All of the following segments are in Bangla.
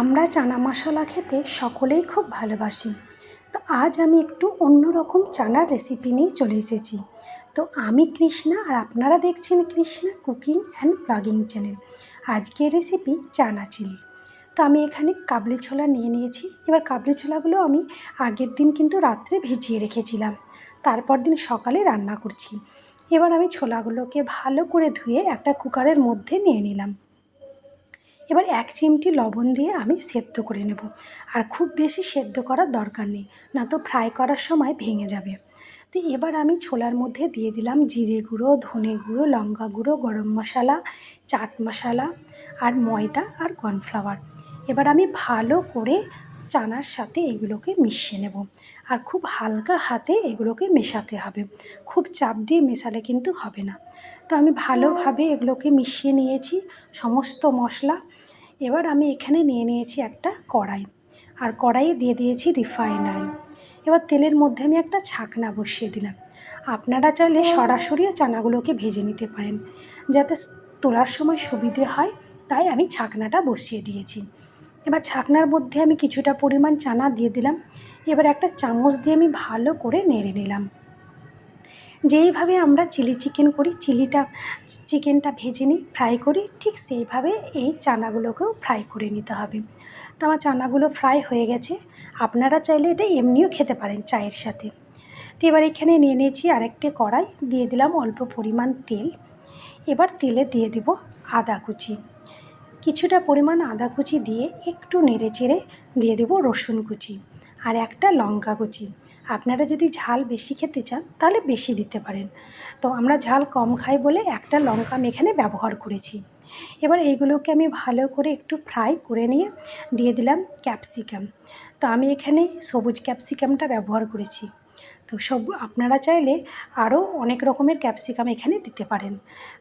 আমরা চানা মশলা খেতে সকলেই খুব ভালোবাসি। তো আজ আমি একটু অন্য রকম চানার রেসিপি নিয়ে চলে এসেছি। তো আমি কৃষ্ণা আর আপনারা দেখছেন Krishna cooking and blogging channel. আজকের রেসিপি চানা চিলি। তো আমি এখানে কাবলি ছোলা নিয়ে নিয়েছি। এবার কাবলি ছোলাগুলো আমি আগের দিন কিন্তু রাত্রে ভিজিয়ে রেখেছিলাম। তারপর দিন সকালে রান্না করছি। এবার আমি ছোলাগুলোকে ভালো করে ধুয়ে একটা কুকারের মধ্যে নিয়ে নিলাম। এবার এক চিমটি লবণ দিয়ে আমি সেদ্ধ করে নেব। আর খুব বেশি সেদ্ধ করার দরকার নেই, না তো ফ্রাই করার সময় ভেঙে যাবে। তো এবার আমি ছোলার মধ্যে দিয়ে দিলাম জিরে গুঁড়ো, ধনে গুঁড়ো, লঙ্কা গুঁড়ো, গরম মশলা, চাট মশলা আর ময়দা আর কর্নফ্লাওয়ার। এবার আমি ভালো করে চানার সাথে এগুলোকে মিশিয়ে নেব। আর খুব হালকা হাতে এগুলোকে মেশাতে হবে। খুব চাপ দিয়ে মেশালে কিন্তু হবে না। তো আমি ভালোভাবে এগুলোকে মিশিয়ে নিয়েছি, সমস্ত মশলা। এবার আমি এখানে নিয়ে নিয়েছি একটা কড়াই। আর কড়াইয়ে দিয়ে দিয়েছি রিফাইন অয়েল। এবার তেলের মধ্যে আমি একটা ছাকনা বসিয়ে দিলাম। আপনারা চাইলে সরাসরিও চানাগুলোকে ভেজে নিতে পারেন। যাতে তোলার সময় সুবিধে হয়, তাই আমি ছাকনাটা বসিয়ে দিয়েছি। এবার ছাকনার মধ্যে আমি কিছুটা পরিমাণ চানা দিয়ে দিলাম। এবার একটা চামচ দিয়ে আমি ভালো করে নেড়ে নিলাম। যেইভাবে আমরা চিলি চিকেন করি, চিলিটা, চিকেনটা ভেজে নিই, ফ্রাই করি, ঠিক সেইভাবে এই চানাগুলোকেও ফ্রাই করে নিতে হবে। তো আমার চানাগুলো ফ্রাই হয়ে গেছে। আপনারা চাইলে এটা এমনিও খেতে পারেন চায়ের সাথে। তো এবার এখানে নিয়ে নিয়েছি আরেকটি কড়াই, দিয়ে দিলাম অল্প পরিমাণ তেল। এবার তেলে দিয়ে দেব আদা কুচি। কিছুটা পরিমাণ আদা কুচি দিয়ে একটু নেড়ে চেড়ে দিয়ে দেবো রসুন কুচি আর একটা লঙ্কা কুচি। আপনারা যদি ঝাল বেশি খেতে চান, তাহলে বেশি দিতে পারেন। তো আমরা ঝাল কম খাই বলে একটা লঙ্কা আমি এখানে ব্যবহার করেছি। এবার এইগুলোকে আমি ভালো করে একটু ফ্রাই করে নিয়ে দিয়ে দিলাম ক্যাপসিকাম। তো আমি এখানে সবুজ ক্যাপসিকামটা ব্যবহার করেছি। তো সব, আপনারা চাইলে আরও অনেক রকমের ক্যাপসিকাম এখানে দিতে পারেন।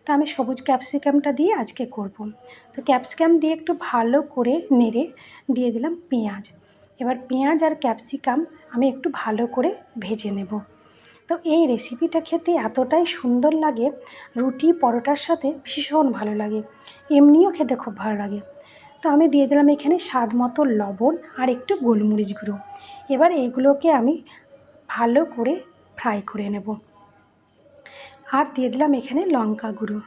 তো আমি সবুজ ক্যাপসিকামটা দিয়ে আজকে করব। তো ক্যাপসিকাম দিয়ে একটু ভালো করে নেড়ে দিয়ে দিলাম পেঁয়াজ। এবার পেঁয়াজ আর ক্যাপসিকাম আমি একটু ভালো করে ভেজে নেব। তো এই রেসিপিটা খেতে এতটাই সুন্দর লাগে, রুটি, পরোটার সাথে ভীষণ ভালো লাগে, এমনিও খেতে খুব ভালো লাগে। তো আমি দিয়ে দিলাম এখানে স্বাদ মতো লবণ আর একটু গোলমরিচ গুঁড়ো। এবার এইগুলোকে আমি ভালো করে ফ্রাই করে নেব। আর দিয়ে দিলাম এখানে লঙ্কা গুঁড়ো।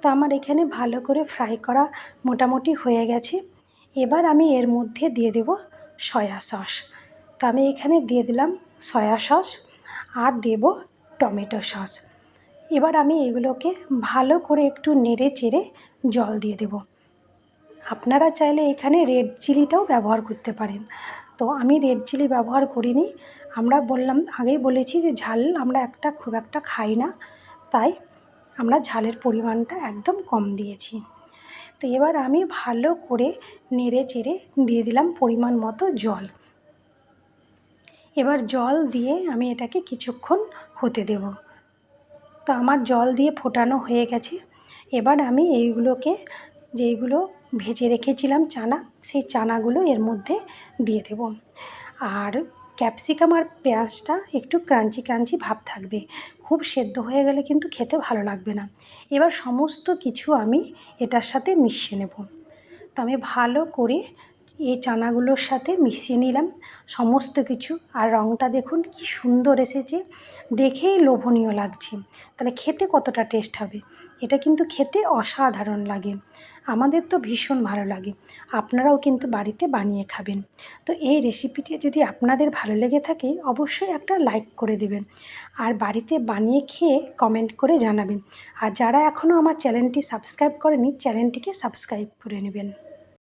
তো আমার এখানে ভালো করে ফ্রাই করা মোটামুটি হয়ে গেছে। এবার আমি এর মধ্যে দিয়ে দেব সয়া সস। তো আমি এখানে দিয়ে দিলাম সয়া সস আর দেব টমেটো সস। এবার আমি এগুলোকে ভালো করে একটু নেড়ে চেড়ে জল দিয়ে দেব। আপনারা চাইলে এখানে রেড চিলিটাও ব্যবহার করতে পারেন। তো আমি রেড চিলি ব্যবহার করিনি। আমরা বললাম, আগেই বলেছি যে ঝাল আমরা একটা খুব একটা খাই না। তাই আমরা ঝালের পরিমাণটা একদম কম দিয়েছি। তো এবার আমি ভালো করে নেড়ে চেড়ে দিয়ে দিলাম পরিমাণ মতো জল। এবার জল দিয়ে আমি এটাকে কিছুক্ষণ হতে দেব। তো আমার জল দিয়ে ফোটানো হয়ে গেছে। এবার আমি এইগুলোকে যেইগুলো ভেজে রেখেছিলাম চানা, সেই চানাগুলো এর মধ্যে দিয়ে দেব। আর ক্যাপসিকাম আর পেঁয়াজটা একটু ক্রাঞ্চি ক্রাঞ্চি ভাব থাকবে। খুব সেদ্ধ হয়ে গেলে কিন্তু খেতে ভালো লাগবে না। এবার সমস্ত কিছু আমি এটার সাথে মিশিয়ে নেব। তো আমি ভালো করে এই চানাগুলোর সাথে মিশিয়ে নিলাম সমস্ত কিছু। আর রঙটা দেখুন কি সুন্দর এসেছে। দেখেই লোভনীয় লাগছে। তাহলে খেতে কতটা টেস্ট হবে? এটা কিন্তু খেতে অসাধারণ লাগে। আমাদের তো ভীষণ ভালো লাগে। আপনারাও কিন্তু বাড়িতে বানিয়ে খাবেন। তো এই রেসিপিটি যদি আপনাদের ভালো লেগে থাকে, অবশ্যই একটা লাইক করে দেবেন। আর বাড়িতে বানিয়ে খেয়ে কমেন্ট করে জানাবেন। আর যারা এখনও আমার চ্যানেলটি সাবস্ক্রাইব করেনি চ্যানেলটিকে সাবস্ক্রাইব করে নেবেন।